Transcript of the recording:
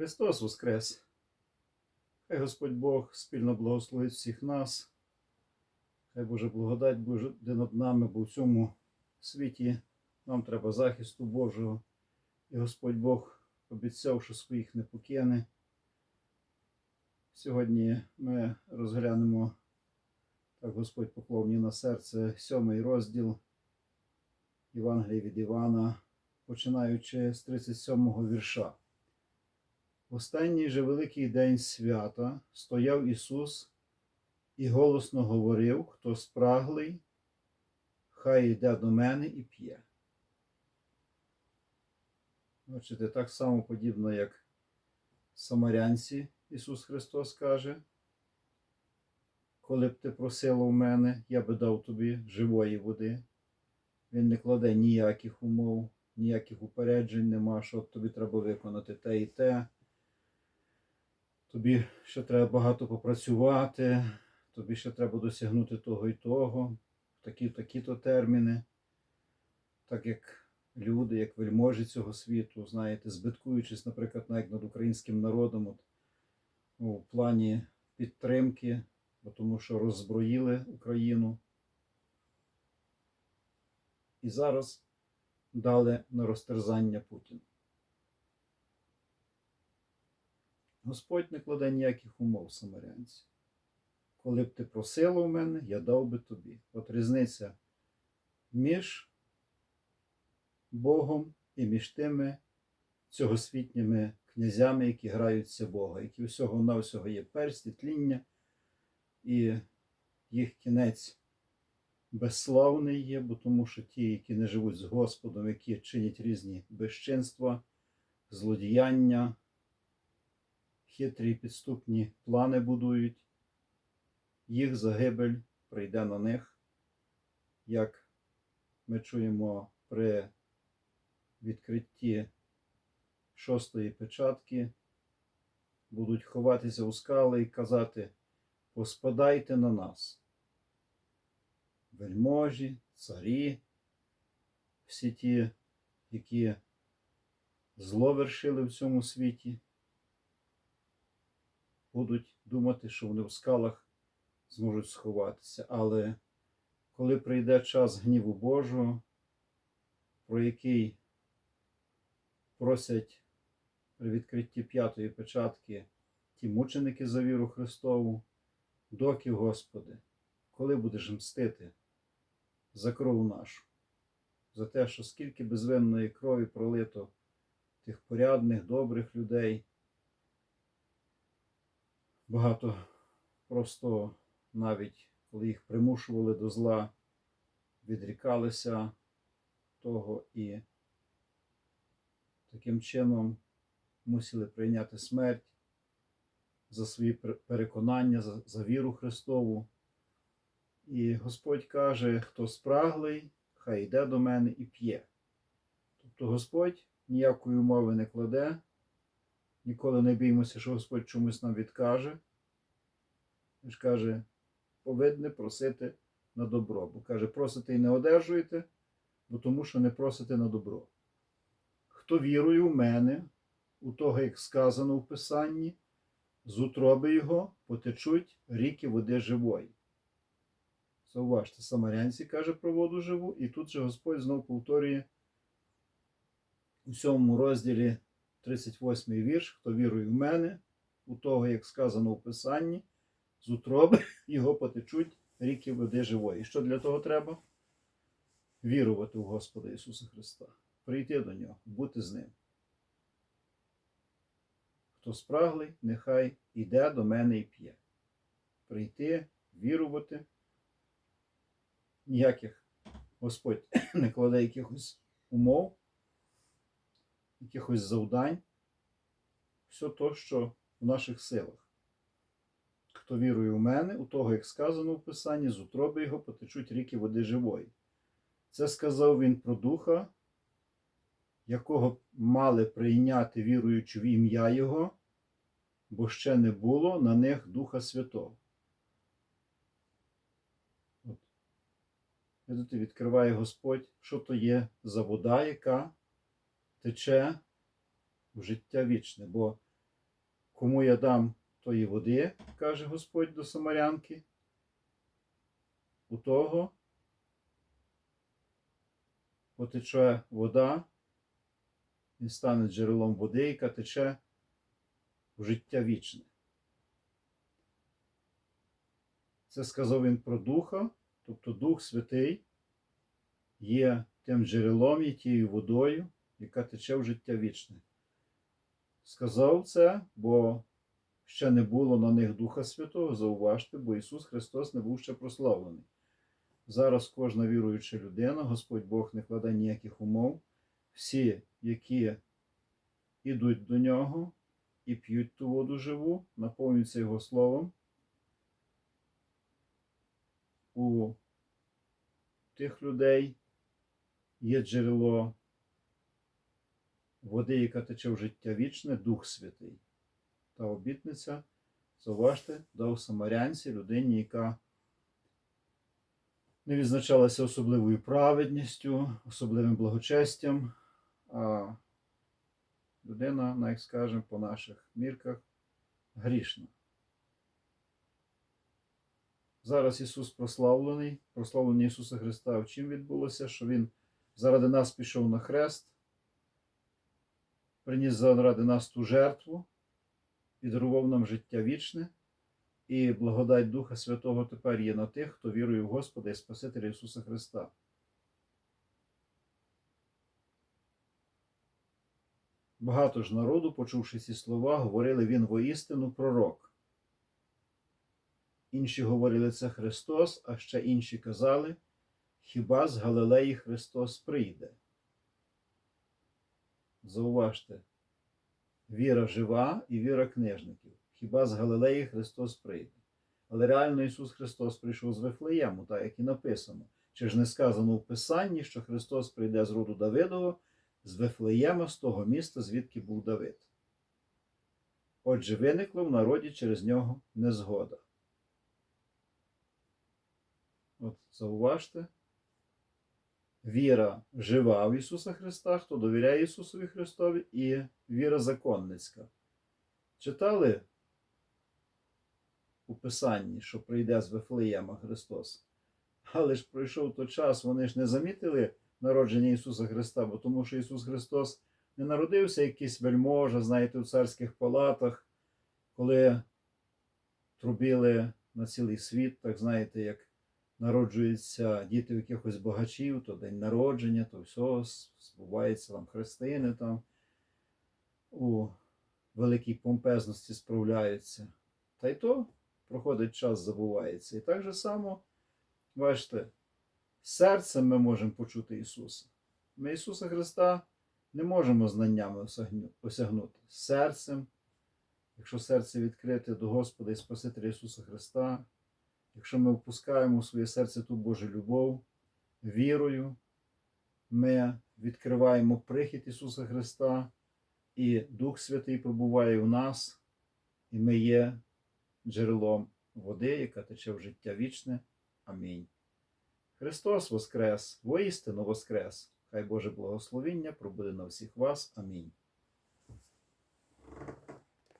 Христос Воскрес! Хай Господь Бог спільно благословить всіх нас. Хай Божа благодать буде над нами, бо в цьому світі нам треба захисту Божого. І Господь Бог обіцяв, що своїх не покине. Сьогодні ми розглянемо, так Господь поклав мені на серце, сьомий розділ Євангелія від Івана, починаючи з 37-го вірша. В останній же великий день свята стояв Ісус і голосно говорив, хто спраглий, хай йде до мене і п'є. Бачите, так само подібно, як самарянці Ісус Христос каже, коли б ти просила в мене, я би дав тобі живої води. Він не кладе ніяких умов, ніяких упереджень нема, що тобі треба виконати те і те. Тобі ще треба багато попрацювати, тобі ще треба досягнути того і того, такі такі-то терміни, так як люди, як вельможі цього світу, знаєте, збиткуючись, наприклад, навіть над українським народом, от, у плані підтримки, бо тому що роззброїли Україну. І зараз дали на розтерзання Путіну. Господь не кладе ніяких умов самарянці. Коли б ти просила у мене, я дав би тобі. От різниця між Богом і між тими цьогосвітніми князями, які граються Бога, які всього на всього є персті, тління, і їх кінець безславний є, бо тому що ті, які не живуть з Господом, які чинять різні безчинства, злодіяння, хитрі підступні плани будують, їх загибель прийде на них, як ми чуємо при відкритті шостої печатки, будуть ховатися у скали і казати: Поспадайте на нас. Вельможі, царі, всі ті, які зло вершили в цьому світі, будуть думати, що вони в скалах зможуть сховатися. Але коли прийде час гніву Божого, про який просять при відкритті п'ятої печатки ті мученики за віру Христову, доки, Господи, коли будеш мстити за кров нашу, за те, що скільки безвинної крові пролито тих порядних, добрих людей, багато просто навіть коли їх примушували до зла, відрікалися того і таким чином мусили прийняти смерть за свої переконання, за, за віру Христову. І Господь каже, хто спраглий, хай йде до мене і п'є. Тобто Господь ніякої умови не кладе, ніколи не біймося, що Господь чомусь нам відкаже. Він ж каже, повинні просити на добро. Бо каже, просите і не одержуєте, бо тому що не просите на добро. Хто вірує в мене, у того, як сказано в Писанні, з утроби його потечуть ріки води живої. Зауважте, самарянці каже про воду живу, і тут же Господь знов повторює у сьомому розділі 38 вірш, хто вірує в мене, у того, як сказано в Писанні, з утроби його потечуть ріки води живої. Що для того треба? Вірувати в Господа Ісуса Христа, прийти до Нього, бути з Ним. Хто спраглий, нехай іде до мене і п'є. Прийти, вірувати. Ніяких Господь не кладе якихось умов, якихось завдань. Все то, що в наших силах. Хто вірує в мене, у того, як сказано в Писанні, з утроби його потечуть ріки води живої. Це сказав він про Духа, якого мали прийняти, віруючи в ім'я Його, бо ще не було на них Духа Святого. От. Відкриває Господь, що то є за вода, яка тече в життя вічне. Бо Кому я дам тої води, каже Господь до Самарянки, у того потече вода, він стане джерелом води, яка тече в життя вічне. Це сказав він про Духа, тобто Дух Святий є тим джерелом і тією водою, яка тече в життя вічне. Сказав це, бо ще не було на них Духа Святого, зауважте, бо Ісус Христос не був ще прославлений. Зараз кожна віруюча людина, Господь Бог не кладе ніяких умов. Всі, які йдуть до нього і п'ють ту воду живу, наповнюються Його Словом. У тих людей є джерело води, яка тече в життя вічне, Дух Святий. Та обітниця, зауважте, дав самарянці людині, яка не відзначалася особливою праведністю, особливим благочестям, а людина, навіть скажемо, по наших мірках грішна. Зараз Ісус прославлений, прославлення Ісуса Христа в чим відбулося, що Він заради нас пішов на хрест, приніс заради нас ту жертву і дарував нам життя вічне, і благодать Духа Святого тепер є на тих, хто вірує в Господа і Спасителя Ісуса Христа. Багато ж народу, почувши ці слова, говорили він воістину пророк. Інші говорили це Христос, а ще інші казали, хіба з Галилеї Христос прийде. Зауважте, віра жива і віра книжників. Хіба з Галилеї Христос прийде. Але реально Ісус Христос прийшов з Вифлеєму, так як і написано. Чи ж не сказано в Писанні, що Христос прийде з роду Давидового, з Вифлеєма, з того міста, звідки був Давид. Отже, виникла в народі через нього незгода. От зауважте, віра жива в Ісуса Христа, хто довіряє Ісусові Христові, і віра законницька. Читали у Писанні, що прийде з Вифлеєма Христос. Але ж пройшов той час, вони ж не замітили народження Ісуса Христа, бо тому що Ісус Христос не народився якийсь вельможа, знаєте, у царських палатах, коли трубили на цілий світ, так знаєте, як народжуються діти якихось багачів, то день народження, то все, збувається там хрестини там у великій помпезності справляються. Та й то проходить час, забувається. І так же само, бачите, серцем ми можемо почути Ісуса. Ми Ісуса Христа не можемо знаннями осягнути. Серцем, якщо серце відкрите до Господа і Спасителя Ісуса Христа, якщо ми впускаємо у своє серце ту Божу любов, вірою, ми відкриваємо прихід Ісуса Христа, і Дух Святий пробуває в нас, і ми є джерелом води, яка тече в життя вічне. Амінь. Христос Воскрес, воістину Воскрес! Хай Боже благословіння пробуде на всіх вас. Амінь.